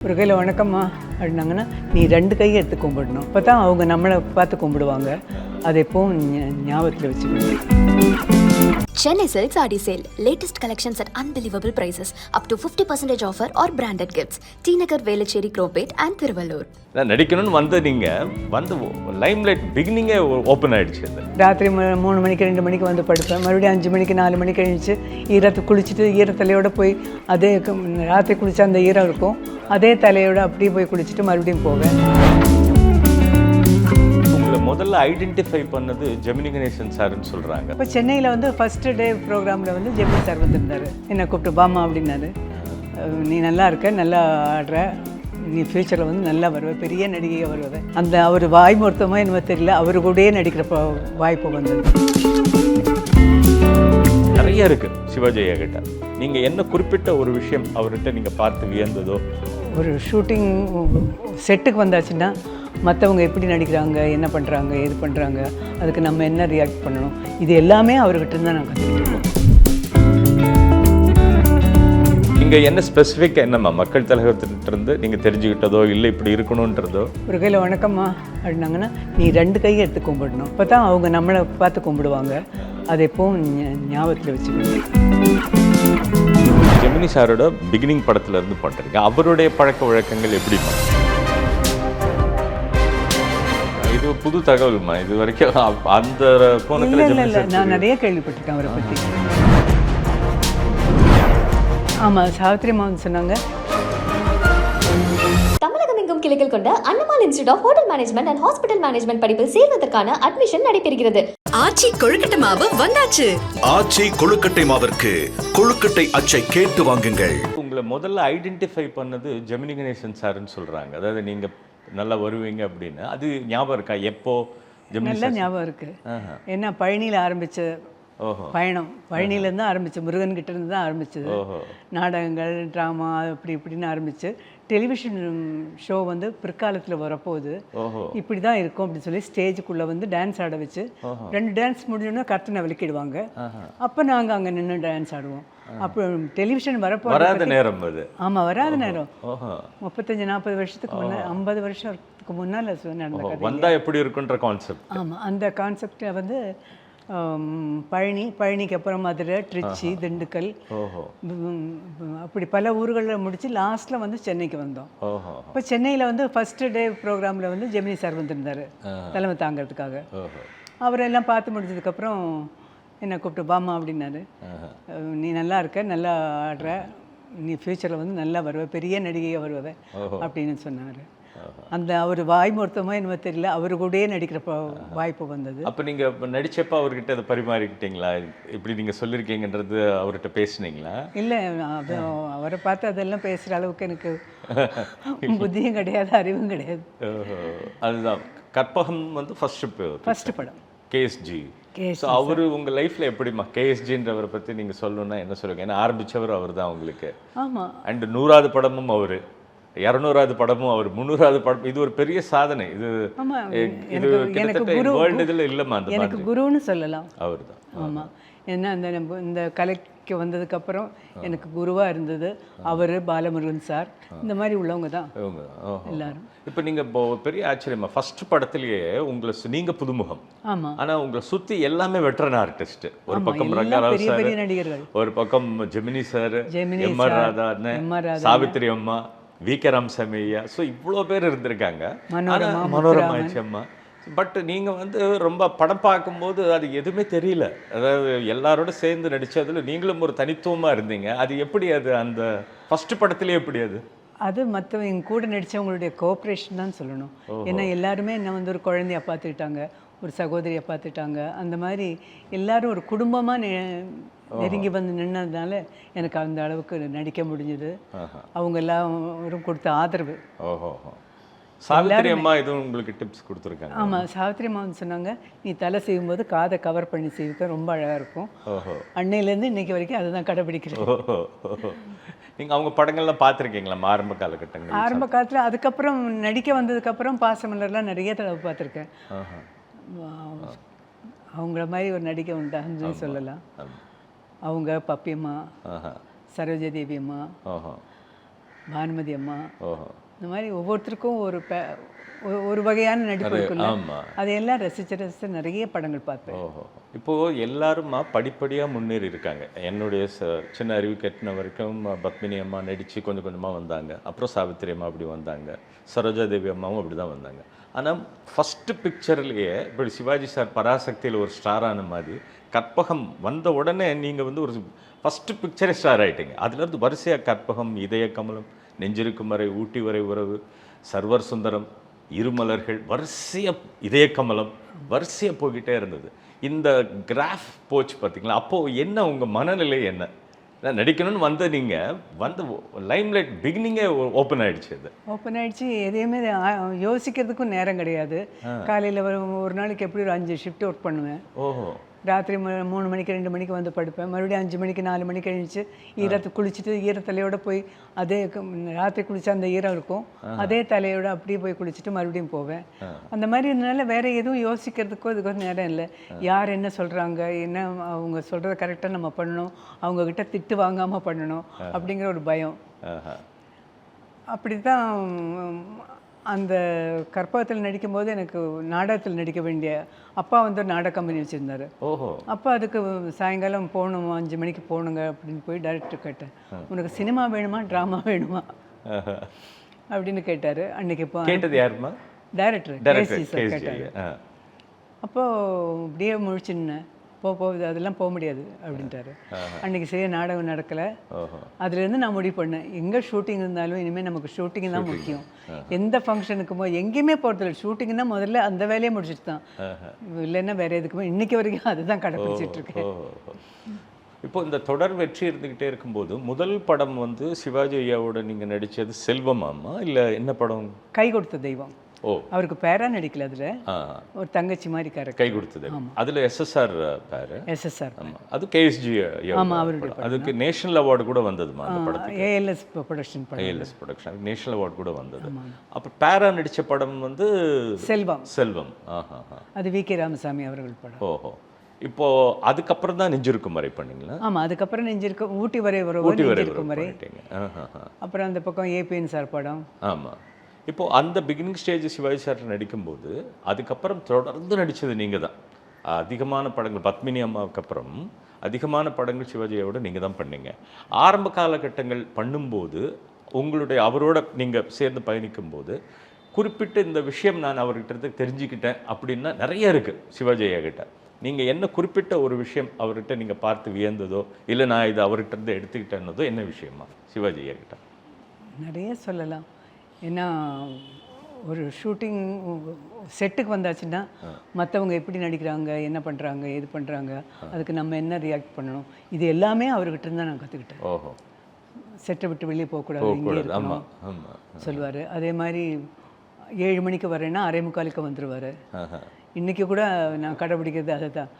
ஒரு கையில் வணக்கம்மா அப்படின்னாங்கன்னா நீ ரெண்டு கையை எடுத்து கும்பிடணும் அப்போ தான் அவங்க நம்மளை பார்த்து கும்பிடுவாங்க அதை எப்பவும் ஞாபகத்தில் வச்சுக்கணும் Chennai Silks Adi Sale. Latest collections at unbelievable prices. Up to 50% offer or branded gifts. T Nagar, Velachery, Cropate and Thiruvallur. நான் நடிக்கணும்னு வந்த நீங்க வந்து லைம் லைட் பிகினிங்கே ஓப்பன் ஆயிடுச்சு ராத்திரி மூணு மணிக்கு ரெண்டு மணிக்கு வந்து படுப்பேன் மறுபடியும் அஞ்சு மணிக்கு நாலு மணிக்கு எழுந்துச்சு ஈரத்தை குளிச்சுட்டு ஈர தலையோட போய் அதே ராத்திரி குளிச்சா அந்த ஈரம் இருக்கும் அதே தலையோட அப்படியே போய் குளிச்சுட்டு மறுபடியும் போவேன். உங்களை முதல்ல ஐடென்டிஃபை பண்ணது ஜெமினி கணேசன் சார்னு சொல்றாங்க. இப்போ சென்னையில் வந்து ஃபஸ்ட்டு டே ப்ரோக்ராமில் வந்து ஜெமினி சார் வந்திருந்தார். என்னை கூப்பிட்டு பாமா அப்படின்னாரு. நீ நல்லா இருக்க நல்லா ஆடுற. நீ ஃப்யூச்சரில் வந்து நல்லா வருவ பெரிய நடிகையாக வருவ. அந்த அவர் வாய் மொத்தமாக என்னமோ தெரியல அவர் கூடயே நடிக்கிற வாய்ப்பு வந்தது. நிறைய இருக்கு சிவாஜி ஐயா கிட்ட. நீங்க என்ன குறிப்பிட்ட ஒரு விஷயம் அவர்கிட்ட நீங்க பார்த்து வியந்ததோ? ஒரு ஷூட்டிங் செட்டுக்கு வந்தாச்சுன்னா மற்றவங்க எப்படி நடிக்கிறாங்க என்ன பண்ணுறாங்க ஏது பண்ணுறாங்க அதுக்கு நம்ம என்ன ரியாக்ட் பண்ணணும் இது எல்லாமே அவர்கிட்ட தான் நான் கற்றுக்கிட்டேன் நீங்க என்ன ஸ்பெசிஃபிக் என்னம்மா மக்கள் தலைவர்கிட்ட இருந்து நீங்க தெரிஞ்சுக்கிட்டதோ இல்லை இப்படி இருக்கணுன்றதோ? ஒரு கையில் வணக்கம்மா அப்படின்னாங்கன்னா நீ ரெண்டு கையை எடுத்து கும்பிடணும். அப்போ தான் அவங்க நம்மளை பார்த்து கும்பிடுவாங்க. அதை எப்பவும் ஞாபகத்தில் வச்சுக்கணும் ஜெமினி சாரோட பிகினிங் படத்துல இருந்து பண்றீங்க அவருடைய பழக்க வழக்கங்கள் எப்படிமா இது புது தகவல்மா? இது வரைக்கும் அந்த கோணத்துல நான் நிறைய கேள்விப்பட்டிருக்கேன் அவரை பற்றி ஆமாம் சாவித்ரி மாவன் சொன்னாங்க தமிழகம் எங்கும் கிளைகள் கொண்ட Annamal institute of hotel management and hospital management படிப்பில் சேர்வதற்கான அட்மிஷன் நடைபெறுகிறது. ஆச்சி கொழுக்கட்டை மாவு வந்தாச்சு. ஆச்சி கொழுக்கட்டை மாவிற்கு கொழுக்கட்டை அச்சை கேட்டு வாங்குங்கள். உங்களை முதல்ல ஐடென்டிஃபை பண்ணது ஜெமினி கணேசன் சார்னு சொல்றாங்க. அதாவது நீங்க நல்லா வருவீங்க அப்படின்னு. அது ஞாபகம் இருக்கா? எப்போ நல்ல ஞாபகம் இருக்குது ஆஹா. ஏன்னா பழனியில் ஆரம்பித்த ஓஹோ. பயணம். பழனியிலேருந்து தான் ஆரம்பிச்சு முருகன் கிட்ட இருந்து தான் ஆரம்பிச்சது. ஓஹோ. நாடகங்கள் ட்ராமா அப்படி இப்படின்னு ஆரம்பிச்சு. டெலிவிஷன் ஷோ வந்து பிற்காலத்தில் வரப்போகுது. இப்படி தான் இருக்கும் அப்படின்னு சொல்லி ஸ்டேஜுக்குள்ளே வந்து டான்ஸ் ஆட வச்சு ரெண்டு டான்ஸ் முடிஞ்சோன்னா கர்த்தனை விளக்கிடுவாங்க. அப்போ நாங்கள் அங்கே நின்று டான்ஸ் ஆடுவோம். அப்போ டெலிவிஷன் வரப்போ வராத நேரம் அது. ஆமாம் வராத நேரம். முப்பத்தஞ்சு நாற்பது வருஷத்துக்கு முன்னாடி ஐம்பது வருஷத்துக்கு முன்னால் நடந்த ஓஹோ. கதை வந்தா எப்படி இருக்குன்ற கான்செப்ட் ஆமாம் அந்த கான்செப்டை வந்து பழனி பழனிக்கு அப்புறம் மதுரை திருச்சி திண்டுக்கல். அப்படி பல ஊர்களில் முடிச்சு லாஸ்ட்டில் வந்து சென்னைக்கு வந்தோம். இப்போ சென்னையில் வந்து ஃபஸ்ட்டு டே ப்ரோக்ராமில் வந்து ஜெமினி சார் வந்திருந்தார் தலைமை தாங்கிறதுக்காக. அவரெல்லாம் பார்த்து முடிஞ்சதுக்கப்புறம் என்னை கூப்பிட்டு பாமா அப்படின்னாரு. நீ நல்லா இருக்க நல்லா ஆடுற. நீ ஃப்யூச்சரில் வந்து நல்லா வருவ பெரிய நடிகையாக வருவ அப்படின்னு சொன்னார். அந்த அவர் வாய் மொத்தமாக என்னமோ தெரியல அவர் கூடயே நடிக்கிற வாய்ப்பு வந்தது. அப்ப நீங்க இப்ப நடிச்சப்ப அவர்கிட்ட அதை பரிமாறிக்கிட்டீங்களா? இப்படி நீங்க சொல்லியிருக்கீங்கன்றது அவர்கிட்ட பேசுனீங்களா? இல்லை அவரை பார்த்து அதெல்லாம் பேசுகிற அளவுக்கு எனக்கு புத்தியும் கிடையாது அறிவும் கிடையாது. ஓஹோ. அதுதான். கற்பகம் வந்து ஃபர்ஸ்ட் ஃபஸ்ட்டு படம். கேஎஸ்ஜி ஸோ அவரு உங்க லைஃப்ல எப்படிமா கேஎஸ்ஜின்றவரை பத்தி நீங்க சொல்லணும்னா என்ன சொல்லுங்க ஏன்னா ஆரம்பிச்சவர் அவர் தான் உங்களுக்கு. ஆமாம் அண்ட் நூறாவது படமும் அவரு. இரநூறாவது படமும் அவர் முந்நூறாவது படம் இது ஒரு பெரிய சாதனை. இது இது கிட்டத்தட்ட வேர்ல்டு இதில் இல்லைம்மா அந்த எனக்கு குருன்னு சொல்லலாம். அவர் தான் ஆமாம் ஏன்னா அந்த நம்ம இந்த கலைக்கு வந்ததுக்கப்புறம் எனக்கு குருவாக இருந்தது. அவர் பாலமுருகன் சார். இந்த மாதிரி உள்ளவங்க தான். எல்லாரும். இப்போ நீங்க இப்போ பெரிய ஆச்சரியமா ஃபர்ஸ்ட் படத்திலேயே உங்களை நீங்க புதுமுகம். ஆமாம் ஆனா உங்களை சுத்தி எல்லாமே வெட்டரன் ஆர்டிஸ்ட் ஒரு ஆமா, பக்கம் ரங்கராவ் சார். ஒரு பக்கம் Gemini sir M R Radha Savithri அம்மா. வி கே ஸோ இவ்வளோ பேர் இருந்திருக்காங்க. மனோரமா, அம்மா பட் நீங்க வந்து ரொம்ப படம் பார்க்கும்போது அது எதுவுமே தெரியல. அதாவது எல்லாரோட சேர்ந்து நடிச்சதுல நீங்களும் ஒரு தனித்துவமா இருந்தீங்க. அது எப்படி அது அந்த ஃபர்ஸ்ட் படத்திலே எப்படி அது? அது மற்றவங்க கூட நடித்தவங்களுடைய கோஆப்ரேஷன் தான் சொல்லணும். ஏன்னா எல்லாருமே என்ன வந்து ஒரு குழந்தைய பார்த்துக்கிட்டாங்க ஒரு சகோதரியை பார்த்துட்டாங்க அந்த மாதிரி எல்லாரும் ஒரு குடும்பமாக நெருங்கி வந்து நின்னதுனால எனக்கு அந்த அளவுக்கு நடிக்க முடிஞ்சது. அவங்க எல்லாரும் கொடுத்த ஆதரவு. ஓஹோ சாவித்திரி அம்மா எதுவும் உங்களுக்கு டிப்ஸ் கொடுத்துருக்காங்க? ஆமாம் சாவித்திரி அம்மாவும் சொன்னாங்க நீ தலை செய்யும்போது காதை கவர் பண்ணி செய்வது ரொம்ப அழகாக இருக்கும். அன்னையிலேருந்து இன்னைக்கு வரைக்கும் அதை தான் கடைபிடிக்கிறேன். ஓஹோ ஓஹோ. நீங்க அவங்க படங்கள்லாம் பார்த்துருக்கீங்களா? ஆரம்ப காலகட்டங்கள் ஆரம்ப காலத்தில் அதுக்கப்புறம் நடிக்க வந்ததுக்கப்புறம் பாசமலர்லாம் நிறைய தடவை பார்த்துருக்கேன். அவங்கள மாதிரி ஒரு நடிகை உண்டான்னு சொல்லலாம். அவங்க பப்பியம்மா ஆஹா. சரோஜா தேவி அம்மா ஓஹோ. பானுமதி அம்மா. ஓஹோ. இந்த மாதிரி ஒவ்வொருத்தருக்கும் ஒரு பே ஒரு- வகையான நடிப்பு. அதையெல்லாம் ரசிச்சு ரசித்து நிறைய படங்கள் பார்ப்பேன். ஓஹோ. இப்போ எல்லாருமா படிப்படியா முன்னேறி இருக்காங்க. என்னுடைய ச- சின்ன அறிவு கெட்டின வரைக்கும் பத்மினி அம்மா நடிச்சு கொஞ்சம் கொஞ்சமா வந்தாங்க. அப்புறம் சாவித்திரி அம்மா அப்படி வந்தாங்க. சரோஜா தேவி அம்மாவும் அப்படி தான் வந்தாங்க. ஆனா ஃபர்ஸ்ட் பிக்சர்லயே இப்படி சிவாஜி சார் பராசக்தியில் ஒரு ஸ்டாரான மாதிரி கற்பகம் வந்த உடனே நீங்க வந்து ஒரு ஃபர்ஸ்ட் பிக்சரே ஸ்டார் ஆயிட்டீங்க. அதுல இருந்து வரிசையா கற்பகம் இதய கமலம் நெஞ்சிருக்கும் வரை ஊட்டி வரை உறவு சர்வர் சுந்தரம் இருமலர்கள் வரிசையா இதய கமலம் வரிசையா போய்கிட்டே இருந்தது. இந்த கிராஃப் போச்சு பார்த்தீங்களா அப்போ என்ன உங்க மனநிலை என்ன? நான் நடிக்கணும்னு வந்த நீங்க வந்து லைம்லைட் பிகினிங்கே ஓப்பன் ஆயிடுச்சு அது. ஓப்பன் ஆயிடுச்சு. எதையுமே யோசிக்கிறதுக்கும் நேரம் கிடையாது. காலையில் ஒரு ஒரு நாளைக்கு எப்படி ஒரு அஞ்சு ஷிஃப்ட் ஒர்க் பண்ணுவேன். ஓஹோ. ராத்திரி மூணு மணிக்கு ரெண்டு மணிக்கு வந்து படுப்பேன். மறுபடியும் அஞ்சு மணிக்கு நாலு மணிக்கு எழுந்துச்சு. ஈரத்தை குளிச்சுட்டு ஈரத்தலையோட போய் அதே ராத்திரி குளிச்சா அந்த ஈரம் இருக்கும். அதே தலையோட அப்படியே போய் குளிச்சுட்டு மறுபடியும் போவேன். அந்த மாதிரி இருந்தனால வேற எதுவும் யோசிக்கிறதுக்கோ இதுக்கோ நேரம் இல்லை. யார் என்ன சொல்றாங்க என்ன அவங்க சொல்றத கரெக்டாக நம்ம பண்ணணும். அவங்க கிட்ட திட்டு வாங்காம பண்ணணும். அப்படிங்கிற ஒரு பயம். ஆஹா. அப்படி தான் அந்த கற்பகத்தில் நடிக்கும்போது எனக்கு நாடகத்தில் நடிக்க வேண்டிய அப்பா வந்து நாடக கம்பெனி வச்சுருந்தாரு. ஓஹோ. அப்போ அதுக்கு சாயங்காலம் போகணும் அஞ்சு மணிக்கு போகணுங்க அப்படின்னு போய் டைரக்டர் கேட்டேன். உனக்கு சினிமா வேணுமா ட்ராமா வேணுமா. அப்படின்னு கேட்டார். அன்னைக்கு இப்போ கேட்டது யாருமா டைரக்டர் கேட்டார். அப்போது இப்படியே முழிச்சுன்னேன் போ போ இது அதெல்லாம் போக முடியாது அப்படின்ட்டாரு. அன்னைக்கு சரியா நாடகம் நடக்கலை. அதுலேருந்து நான் முடிவு பண்ணேன். எங்கே ஷூட்டிங் இருந்தாலும் இனிமேல் நமக்கு ஷூட்டிங் தான் முக்கியம். எந்த ஃபங்க்ஷனுக்கு போ எங்கேயுமே போகிறதில்ல ஷூட்டிங்னா முதல்ல அந்த வேலையை முடிச்சுட்டு தான். இல்லைன்னா வேற எதுக்குமே இன்னைக்கு வரைக்கும் அதுதான் ஓஹோ. இப்போ இந்த தொடர் வெற்றி இருந்துகிட்டே இருக்கும்போது முதல் படம் வந்து சிவாஜி ஐயாவோட நீங்க நடிச்சது செல்வமாமா இல்ல என்ன படம்? கை கொடுத்த தெய்வம். ஓ. அவருக்கு பேரா நடிக்கல அதுல. ஒரு தங்கச்சி மாதிரி கை கேரக்டர் கொடுத்தது அதுல எஸ்எஸ்ஆர் பேரு. எஸ்எஸ்ஆர் அது கேஎஸ்ஜி ஆமா, அவருடைய அதுக்கு நேஷனல் அவார்டு கூட வந்ததுமா அந்த படத்துக்கு? ஏஎல்எஸ் ப்ரொடக்ஷன் படம். ஏஎல்எஸ் ப்ரொடக்ஷன் நேஷனல் அவார்டு கூட வந்தது. அப்ப பேரா நடிச்ச படம் வந்து செல்வம். செல்வம். ஆஹா. அது வி கே ராமசாமி அவர்கள் படம். ஓஹோ. இப்போ அதுக்கப்புறம் தான் நெஞ்சிருக்கும் வரை பண்ணீங்களா? ஆமா அதுக்கப்புறம் நெஞ்சிருக்க. ஊட்டி வரை வர ஊட்டி வரை நெஞ்சிருக்கும் வரை. அப்புறம் அந்த பக்கம் ஏபிஎன் சார் படம். ஆமா. இப்போது அந்த பிகினிங் ஸ்டேஜ் சிவாஜி சார் நடிக்கும்போது அதுக்கப்புறம் தொடர்ந்து நடித்தது நீங்கள் தான் அதிகமான படங்கள் பத்மினி அம்மாவுக்கு அப்புறம் அதிகமான படங்கள் சிவாஜியோட நீங்கள் தான் பண்ணீங்க. ஆரம்ப காலகட்டங்கள் பண்ணும்போது உங்களுடைய அவரோட நீங்கள் சேர்ந்து பயணிக்கும்போது குறிப்பிட்ட இந்த விஷயம் நான் அவர்கிட்ட தெரிஞ்சுக்கிட்டேன் அப்படின்னா நிறைய இருக்குது சிவாஜி ஐயா கிட்ட. என்ன குறிப்பிட்ட ஒரு விஷயம் அவர்கிட்ட நீங்கள் பார்த்து வியந்ததோ இல்லை நான் இது அவர்கிட்ட இருந்து எடுத்துக்கிட்டேன்னதோ என்ன விஷயமா சிவாஜி ஐயா கிட்ட? நிறைய சொல்லலாம். ஏன்னா ஒரு ஷூட்டிங் செட்டுக்கு வந்தாச்சுன்னா மற்றவங்க எப்படி நடிக்கிறாங்க என்ன பண்ணுறாங்க எது பண்ணுறாங்க அதுக்கு நம்ம என்ன ரியாக்ட் பண்ணணும் இது எல்லாமே அவர்கிட்ட இருந்து தான் நான் கற்றுக்கிட்டேன் செட்டை விட்டு வெளியே போகக்கூடாது இங்கே இருக்கணும் சொல்லுவார். அதே மாதிரி ஏழு மணிக்கு வரேன்னா அரை முக்காலுக்கு வந்துடுவார் ஆஹா. இன்னைக்கு கூட நான் கடைபிடிக்கிறது அதை தான்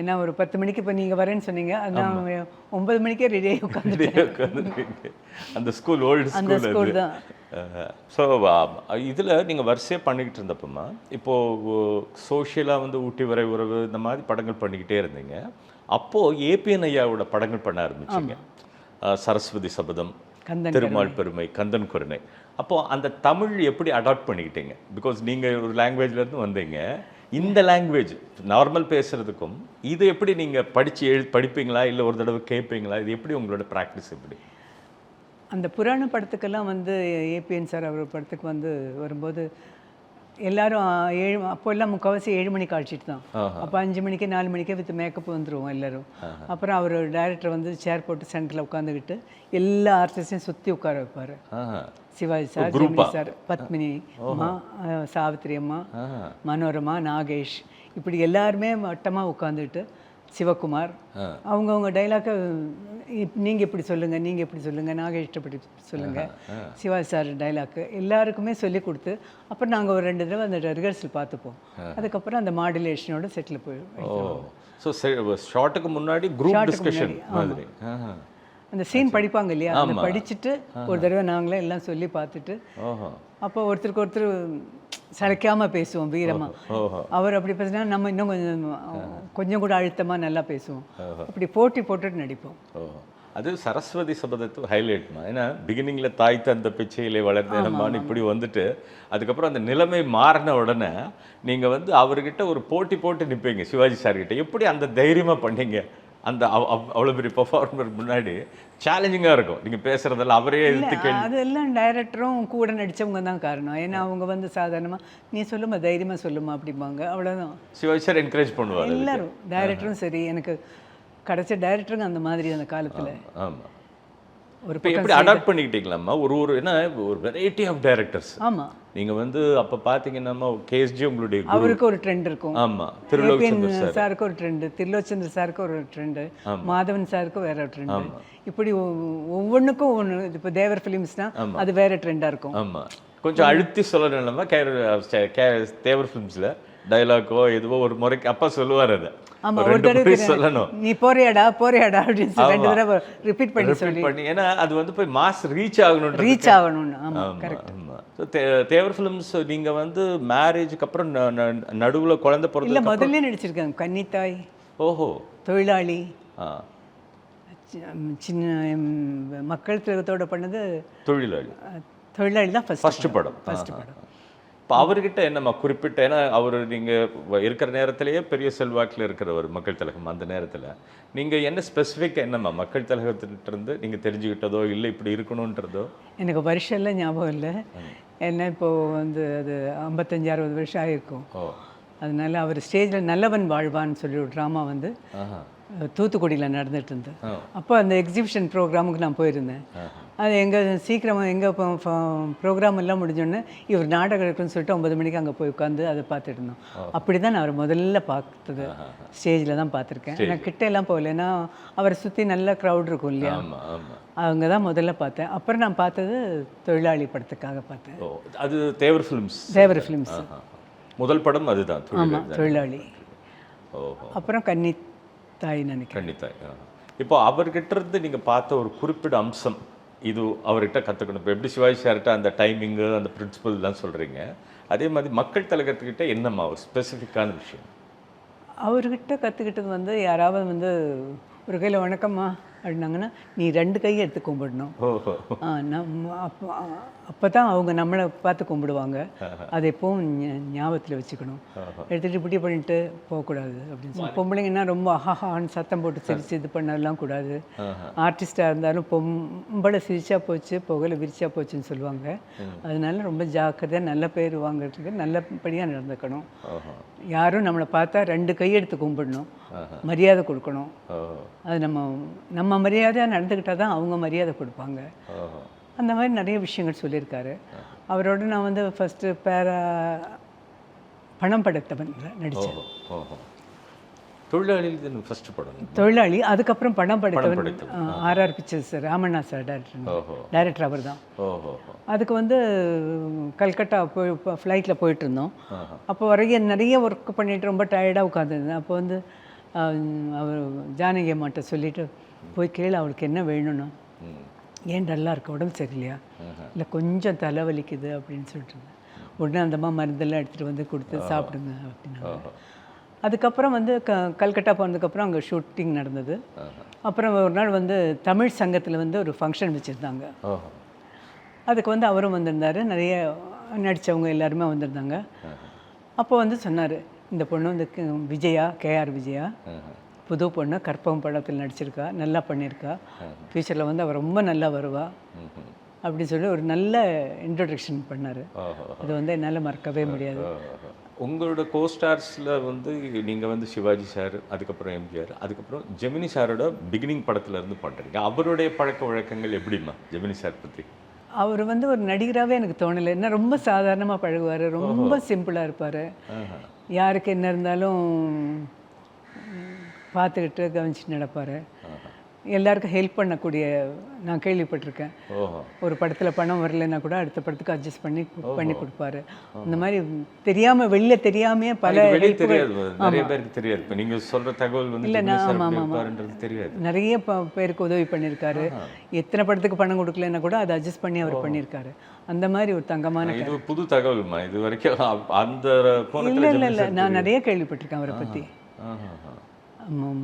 ஏன்னா ஒரு பத்து மணிக்கு இப்போ நீங்கள் வரேன்னு சொன்னீங்க அது நான் ஒன்பது மணிக்கே ரெடியாகி உட்கார்ந்திருக்கீங்க. அந்த ஸ்கூல் ஓல்டு அந்த ஸ்கூல் தான். ஸோ இதில் நீங்கள் வரிசையாக பண்ணிக்கிட்டு இருந்தப்பமா இப்போது சோஷியலாக வந்து ஊட்டி வரை உறவு இந்த மாதிரி படங்கள் பண்ணிக்கிட்டே இருந்தீங்க. அப்போது ஏபிஎன் ஐயாவோட படங்கள் பண்ண ஆரம்பிச்சீங்க. சரஸ்வதி சபதம் கந்தன் திருமால் பெருமை கந்தன் குருணை. அப்போது அந்த தமிழ் எப்படி அடாப்ட் பண்ணிக்கிட்டீங்க? பிகாஸ் நீங்கள் ஒரு language ல இருந்து வந்தீங்க. இந்த லாங்குவேஜ் நார்மல் பேசுகிறதுக்கும் இது எப்படி நீங்கள் படித்து எழு படிப்பீங்களா? இல்லை ஒரு தடவை கேட்பீங்களா இது எப்படி உங்களோட ப்ராக்டிஸ் எப்படி அந்த புராண படத்துக்கெல்லாம் வந்து ஏபிஎன் சார் அவர் படத்துக்கு வந்து வரும்போது எல்லாரும் ஏழு அப்போ எல்லாம் முக்கால்வாசி ஏழு மணிக்கு அழைச்சிட்டு தான். அப்போ அஞ்சு மணிக்கு நாலு மணிக்கே வித் மேக்கப் வந்துருவோம் எல்லாரும். அப்புறம் அவர் டைரக்டர் வந்து சேர் போட்டு சென்டரில் உட்காந்துக்கிட்டு எல்லா ஆர்டிஸ்டையும் சுற்றி உட்கார வைப்பார். சிவாஜி சார் ஜெமினி? சார் பத்மினி அம்மா சாவித்திரி அம்மா. மனோரமா நாகேஷ் இப்படி எல்லாருமே வட்டமாக உட்காந்துட்டு சிவகுமார். அவங்கவுங்க டைலாக்கை நீங்கள் இப்படி சொல்லுங்கள் நீங்கள் இப்படி சொல்லுங்கள் நாகேஷ்ட இப்படி சொல்லுங்கள் சிவாஜி சார் டைலாக்கு எல்லாருக்குமே சொல்லி கொடுத்து அப்புறம் நாங்கள் ஒரு ரெண்டு தடவை அந்த ரிஹர்சல் பார்த்துப்போம். அதுக்கப்புறம் அந்த மாடுலேஷனோட செட்டில் போய் ஸோ ஷார்ட்டுக்கு முன்னாடி குரூப் டிஸ்கஷன். மாதிரி. அந்த சீன் படிப்பாங்க இல்லையா? அதை. படிச்சுட்டு ஒரு தடவை நாங்களே எல்லாம் சொல்லி பார்த்துட்டு அப்போ ஒருத்தருக்கு ஒருத்தர் சளைக்காம பேசுவோம் வீரமா. ஓஹோ அவர் அப்படி பேசினா நம்ம இன்னும் கொஞ்சம் கொஞ்சம் கூட அழுத்தமா நல்லா பேசுவோம். அப்படி போட்டி போட்டுட்டு நடிப்போம். அது சரஸ்வதி சபதத்து ஹைலைட்மா ஏன்னா பிகினிங்கில் தாய் தந்த பிச்சையிலே வளர்ந்தேனம்மான்னு இப்படி வந்துட்டு அதுக்கப்புறம் அந்த நிலைமை மாறின உடனே நீங்கள் வந்து அவர்கிட்ட ஒரு போட்டி போட்டு நிற்பீங்க சிவாஜி சார்கிட்ட. எப்படி அந்த தைரியமாக பண்ணீங்க? அந்த அவ்- அவ்- அவ்வளோ பெரிய பெர்ஃபார்மர் முன்னாடி சேலஞ்சிங்காக இருக்கும். நீங்கள் பேசுகிறதெல்லாம் அவரே எடுத்து கேள்வி. அதெல்லாம் டைரக்டரும் கூட நடிச்சவங்க தான் காரணம். ஏன்னா அவங்க வந்து சாதாரணமா நீ சொல்லுமா தைரியமா சொல்லுமா அப்படிம்பாங்க. அவ்வளவுதான். சிவாஜி சார் என்கரேஜ் பண்ணுவார் எல்லாரும் டைரக்டரும் சரி எனக்கு கிடைச்ச டைரக்டருங்க அந்த மாதிரி அந்த காலத்துல. ஆமாம் ஒரு இப்போ எப்படி அடாப்ட் பண்ணிக்கிட்டீங்களாம்மா? ஒரு ஒரு என்ன ஒரு வெரைட்டி ஆஃப் டைரக்டர்ஸ் ஆமா. நீங்கள் வந்து அப்போ பார்த்தீங்கன்னா கேஎஸ்ஜி உங்களுடைய அவருக்கு ஒரு ட்ரெண்ட் இருக்கும். ஆமாம் திருலோகச்சந்தர் சார். சாருக்கு ஒரு ட்ரெண்டு திருலோச்சந்திர சாருக்கு ஒரு ட்ரெண்டு மாதவன் சாருக்கு வேற ஒரு ட்ரெண்டு இப்படி ஒவ்- ஒவ்வொன்றுக்கும் ஒன்று இப்போ தேவர் ஃபிலிம்ஸ்னா அது வேற ட்ரெண்டாக இருக்கும். ஆமாம் கொஞ்சம் அழுத்தி சொல்லணும்னா கே கே தேவர் ஃபிலிம்ஸில் டைலாக்கோ எதுவோ ஒரு முறைக்கு அப்பா சொல்லுவார் அதை. ஆமா ஒரு தடவை சொல்லணும். நீ போறியாடா போறியாடா அப்படின்னு ரெண்டு தடவை ரிப்பீட் பண்ணி சொல்லி. ரிப்பீட் பண்ணி ஏன்னா அது வந்து போய் மாஸ் ரீச் ஆகணும் ரீச் ஆகணும்னு கரெக்ட் தேவர் ஃபிலிம்ஸ் நீங்க வந்து மேரேஜுக்கு அப்புறம் நடுவுல குழந்தை இல்ல பிறந்ததுக்கு அப்புறம் முதல்ல நடிச்சிருக்காங்க. கன்னித்தாய் ஓஹோ. தொழிலாளி சின்ன மக்கள் திலகத்தோட பண்ணது தொழிலாளி. தொழிலாளி தான் ஃபர்ஸ்ட் படம். ஃபர்ஸ்ட் படம். இப்போ அவர்கிட்ட என்னம்மா குறிப்பிட்ட ஏன்னா அவர் நீங்க வ- இருக்கிற நேரத்திலேயே பெரிய செல்வாக்கில் இருக்கிறவர் மக்கள் திலகம் அந்த நேரத்துல. நீங்க என்ன ஸ்பெசிஃபிக் என்னம்மா மக்கள் திலகத்திட்ட இருந்து நீங்க தெரிஞ்சுக்கிட்டதோ இல்லை இப்படி இருக்கணுன்றதோ? எனக்கு வருஷம் எல்லாம் ஞாபகம் இல்லை. ஏன்னா இப்போ வந்து அது ஐம்பத்தஞ்சு அறுபது வருஷம் ஆகிருக்கும் ஓ. அதனால அவர் ஸ்டேஜில் நல்லவன் வாழ்வான்னு சொல்லி ஒரு ட்ராமா வந்து தூத்துக்குடியில் நடந்துட்டு இருந்தது. அப்போ அந்த எக்ஸிபிஷன் ப்ரோக்ராமுக்கு நான் போயிருந்தேன். அது எங்கள் சீக்கிரமாக எங்கள் ப்ரோக்ராம் எல்லாம் முடிஞ்சோடனே இவர் நாடகம் இருக்குன்னு சொல்லிட்டு ஒன்பது மணிக்கு அங்கே போய் உட்காந்து அதை பார்த்துட்டு இருந்தோம். அப்படி தான் நான் அவர் முதல்ல பார்த்தது. ஸ்டேஜில் தான் பார்த்துருக்கேன். நான் கிட்ட எல்லாம் போகல. ஏன்னா அவரை சுற்றி நல்ல க்ரௌட் இருக்கும் இல்லையா? அவங்க தான் முதல்ல பார்த்தேன். அப்புறம் நான் பார்த்தது தொழிலாளி படத்துக்காக பார்த்தேன். அது தேவர் ஃபிலிம்ஸ் தேவர் ஃபிலிம்ஸ் முதல் படம் அதுதான் ஆமாம் தொழிலாளி. அப்புறம் கன்னி தாய் நினைக்கிறேன் ஆ. இப்போ அவர்கிட்ட இருந்து நீங்க பார்த்த ஒரு குறிப்பிட்ட அம்சம் இது அவர்கிட்ட கற்றுக்கணும் இப்போ எப்படி சிவாஜி சார்கிட்ட அந்த டைமிங்கு அந்த பிரின்சிபல் தான் சொல்கிறீங்க அதே மாதிரி மக்கள் தலைகத்துக்கிட்ட என்னம்மா ஒரு ஸ்பெசிஃபிக்கான விஷயம்? அவர்கிட்ட கற்றுக்கிட்டது வந்து யாராவது வந்து ஒரு கையில் வணக்கம்மா அப்படின்னாங்கன்னா நீ ரெண்டு கையை எடுத்து கும்பிடணும். நம்ம அப்போ அப்போ தான் அவங்க நம்மளை பார்த்து கும்பிடுவாங்க. அதை எப்பவும் ஞாபகத்தில் வச்சுக்கணும். எடுத்துகிட்டு இப்படி பண்ணிட்டு போகக்கூடாது அப்படின்னு சொல்லி. பொம்பளைங்கன்னா ரொம்ப அஹாஹான்னு சத்தம் போட்டு சிரிச்சு இது பண்ணலாம் கூடாது. ஆர்டிஸ்டாக இருந்தாலும் பொம்பளை சிரிச்சா போச்சு புகழை விரிச்சா போச்சுன்னு சொல்லுவாங்க. அதனால ரொம்ப ஜாக்கிரதையாக நல்ல பேர் வாங்குறதுக்கு நல்லபடியாக நடந்துக்கணும். யாரும் நம்மளை பார்த்தா ரெண்டு கையெடுத்து கும்பிடணும். மரியாதை கொடுக்கணும். அது நம்ம நம்ம மரியாதையாக நடந்துக்கிட்டால் தான் அவங்க மரியாதை கொடுப்பாங்க. அந்த மாதிரி நிறைய விஷயங்கள் சொல்லியிருக்காரு. அவரோட நான் வந்து ஃபஸ்ட்டு பேரா பணம் படைத்தவன் நடித்தேன் தொழிலாளியில் ஃபர்ஸ்ட் படம். தொழிலாளி அதுக்கப்புறம் பணம் படைத்தவன். RR pictures Ramanna sir director director அவர் தான். அதுக்கு வந்து கல்கட்டா போய் ஃப்ளைட்டில் போயிட்டு இருந்தோம். அப்போ வரைக்கும் நிறைய ஒர்க் பண்ணிட்டு ரொம்ப டயர்டாக உட்காந்துருந்தேன் அப்போ வந்து அவர் ஜானகி அம்மாட்ட சொல்லிட்டு போய் கேளு அவளுக்கு என்ன வேணும்னு. ஏன் டல்லாக இருக்க? உடம்பு சரியில்லையா? இல்லை கொஞ்சம் தலை வலிக்குது அப்படின்னு சொல்லிட்டு உடனே அந்த அம்மா மருந்தெல்லாம் எடுத்துகிட்டு வந்து கொடுத்து சாப்பிடுங்க அப்படின்னாங்க. அதுக்கப்புறம் வந்து க கல்கட்டா போனதுக்கப்புறம் அங்கே ஷூட்டிங் நடந்தது. அப்புறம் ஒரு நாள் வந்து தமிழ் சங்கத்தில் வந்து ஒரு ஃபங்க்ஷன் வச்சுருந்தாங்க. அதுக்கு வந்து அவரும் வந்திருந்தார். நிறைய நடித்தவங்க எல்லாருமே வந்திருந்தாங்க. அப்போ வந்து சொன்னார் இந்த பொண்ணு வந்து க- விஜயா கேஆர் விஜயா. புது பொண்ணு கற்பகம் படத்தில் நடிச்சிருக்கா நல்லா பண்ணியிருக்கா. ஃப்யூச்சரில் வந்து அவள் ரொம்ப நல்லா வருவா. அப்படின்னு சொல்லி ஒரு நல்ல இன்ட்ரொடக்ஷன் பண்ணார். அது வந்து என்னால் மறக்கவே முடியாது. உங்களோட கோஸ்டார்ஸில் வந்து நீங்கள் வந்து சிவாஜி சார் அதுக்கப்புறம் எம்ஜிஆர் அதுக்கப்புறம் ஜெமினி சாரோட பிகினிங் படத்துல இருந்து பண்ணுறீங்க அவருடைய பழக்க வழக்கங்கள் எப்படிம்மா ஜெமினி சார் பற்றி அவர் வந்து ஒரு நடிகராகவே எனக்கு தோணலை. என்ன ரொம்ப சாதாரணமாக பழகுவார். ரொம்ப சிம்பிளாக இருப்பார். யாருக்கு என்ன இருந்தாலும் பார்த்துக்கிட்டு கவனிச்சுட்டு நடப்பார். எல்லாருக்கும் ஹெல்ப் பண்ணக்கூடிய நான் கேள்விப்பட்டிருக்கேன். ஒரு படத்தில் பணம் வரலைன்னா கூட அடுத்த படத்துக்கு அட்ஜஸ்ட் பண்ணி பண்ணி கொடுப்பாரு. இந்த மாதிரி தெரியாமல் வெளில தெரியாமையே பல நிறைய பேருக்கு தெரியாது. நீங்கள் தகவல் வந்து இல்ல, நான் தெரியாது. நிறைய பேருக்கு உதவி பண்ணியிருக்காரு எத்தனை படத்துக்கு பணம் கொடுக்கலன்னா கூட அதை அட்ஜஸ்ட் பண்ணி அவர் பண்ணியிருக்காரு அந்த மாதிரி ஒரு தங்கமான இது புது தகவல்மா? இது வரைக்கும் அந்த இல்லை இல்லை இல்லை. நான் நிறைய கேள்விப்பட்டிருக்கேன் அவரை பற்றி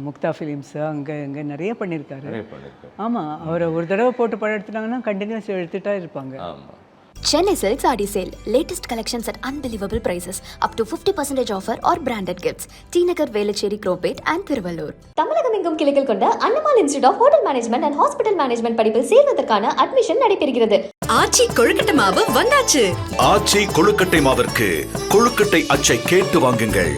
முக்தா ஃபிலிம்ஸ் அங்கே இங்கே நிறைய பண்ணியிருக்காரு ஆமாம் அவரை ஒரு தடவை போட்டு படம் எடுத்துட்டாங்கன்னா கண்டினியூஸ் எடுத்துட்டா இருப்பாங்க Chennai Silks Adi Sale. Latest collections at unbelievable prices. Up to 50% offer or branded gifts. T Nagar, Velachery, Cropate and Thiruvallur. தமிழகம் எங்கும் கிளைகள் கொண்ட Annamal institute of hotel management and hospital management படிப்பில் சேர்வதற்கான அட்மிஷன் நடைபெறுகிறது ஆச்சி கொழுக்கட்டை மாவு வந்தாச்சு ஆச்சி கொழுக்கட்டை மாவிற்கு கொழுக்கட்டை அச்சை கேட்டு வாங்குங்கள்